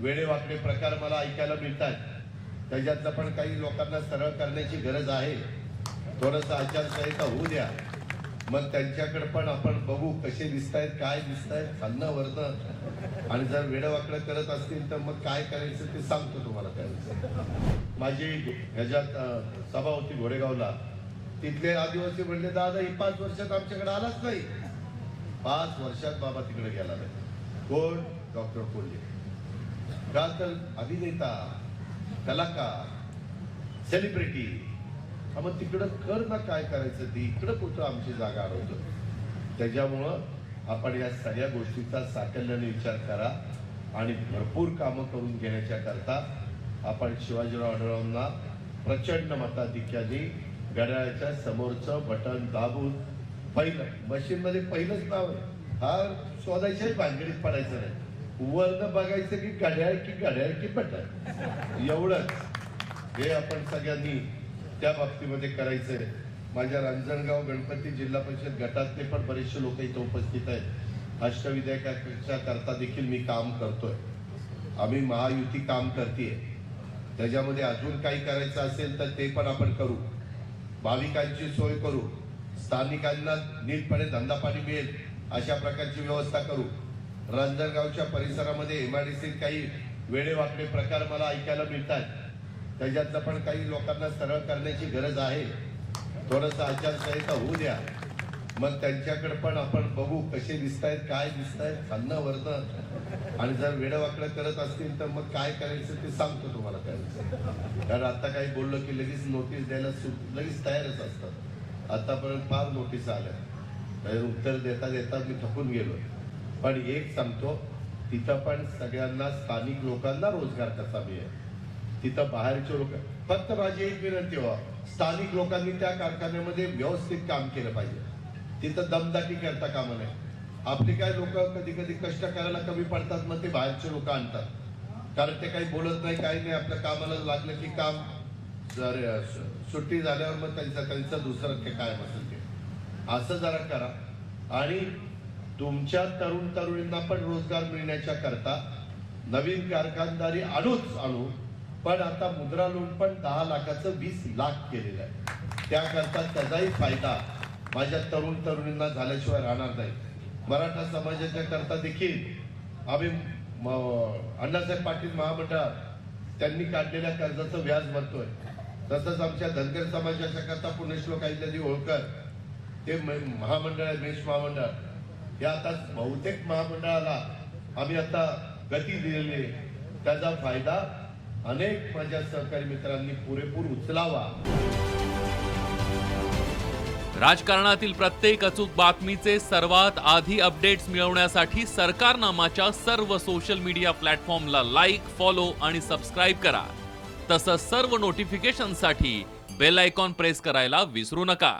वेडेवाकडे प्रकार मला ऐकायला मिळतात. त्याच्यातलं पण काही लोकांना सरळ करण्याची गरज आहे. थोडंसं आचारसंहिता होऊ द्या. मग त्यांच्याकडे पण आपण बघू कसे दिसत आहेत काय दिसत आहेत खाल्लं वरनं. आणि जर वेडवाकडं करत असतील तर मग काय करायचं ते सांगतो तुम्हाला काय माझी ह्याच्यात सभा होती घोडेगावला. तिथले आदिवासी म्हणले दादा ही पाच वर्षात आमच्याकडे आलाच नाही. पाच वर्षात बाबा तिकडे गेला नाही. कोण? डॉक्टर कोल्हे. का तर अभिनेता कलाकार सेलिब्रिटी हा मग तिकडं कर ना काय करायचं? ती इकडं कुठं आमची जागा अडवतो त्याच्यामुळं आपण या सगळ्या गोष्टीचा साकल्याने विचार करा आणि भरपूर कामं करून घेण्याच्या करता आपण शिवाजीराव आढळांना प्रचंड मताधिक्याने घड्याळाच्या समोरचं बटन दाबून पहिलं मशीनमध्ये पहिलंच नाव आहे. हा शोधायच्याही भानगडीत पडायचं नाही. वरनं बघायचं की घड्याळ की घड्याळ की बटन एवढंच. हे आपण सगळ्यांनी त्या बाबतीमध्ये करायचंय. माझ्या रांजणगाव गणपती जिल्हा परिषद गटातले पण बरेचसे लोक इथं उपस्थित आहेत. अष्टविधायकाच्या करता देखील मी काम करतोय. आम्ही महायुती काम करते त्याच्यामध्ये अजून काही करायचं असेल तर ते पण आपण करू. भाविकांची सोय करू. स्थानिकांना नीटपणे धंदा पाणी मिळेल अशा प्रकारची व्यवस्था करू. रांजणगावच्या परिसरामध्ये एमआयडीसी काही वेडेवाकडे प्रकार मला ऐकायला मिळतात त्याच्यातलं पण काही लोकांना सरळ करण्याची गरज आहे. थोडंसं आचारसंहिता होऊ द्या. मग त्यांच्याकडे पण आपण बघू कसे दिसत आहेत काय दिसत आहेत खाल्लं वरनं. आणि जर वेडवाकडं करत असतील तर मग काय करायचं ते सांगतो तुम्हाला काय कारण आता काही बोललं की लगेच नोटीस द्यायला सु- लगेच तयारच असतात. आतापर्यंत फार नोटीस आल्या. उत्तर देता देता मी थकून गेलो. पण एक सांगतो तिथं पण सगळ्यांना स्थानिक लोकांना रोजगार कसा मिळेल? तिथं बाहेरचे लोक फक्त माझी एक विनंती व्हा स्थानिक लोकांनी त्या कारखान्यामध्ये व्यवस्थित काम केलं पाहिजे. तिथं दमदाटी करता कामं नये. आपले काय लोक कधी कधी कष्ट करायला कमी पडतात मग ते बाहेरचे लोक आणतात. कारण ते काही बोलत नाही काही नाही आपल्या कामाला लागलं की काम जर सुट्टी झाल्यावर मग त्यांचं त्यांचं दुसरं ते काय असेल ते. असं जरा करा. आणि तुमच्या तरुण तरुणींना पण रोजगार मिळण्याच्या करता नवीन कारखानदारी आणूच आणू. पण आता मुद्रा लोन पण दहा लाखाचं वीस लाख केलेलं आहे. त्याकरता त्याचाही फायदा माझ्या तरुण तरुणींना झाल्याशिवाय राहणार नाही. मराठा समाजाच्या करता देखील आम्ही म- अण्णासाहेब पाटील महामंडळ त्यांनी काढलेल्या कर्जाचं व्याज भरतोय. तसंच आमच्या धनगर समाजाच्या करता पुण्यश्लोक काहीतरी होळकर ते म- महामंडळ आहे मेष महामंडळ. या आता बहुतेक महामंडळाला आम्ही आता गती दिलेली त्याचा फायदा अनेक माझ्या सहकारी मित्रांनी पुरेपूर उचलावा. राजकारणातील प्रत्येक अचूक बातमीचे सर्वात आधी अपडेट्स मिळवण्यासाठी सरकारनामाच्या सर्व सोशल मीडिया प्लॅटफॉर्मला लाईक फॉलो आणि सबस्क्राईब करा. तसंच सर्व नोटिफिकेशनसाठी बेल आयकॉन प्रेस करायला विसरू नका.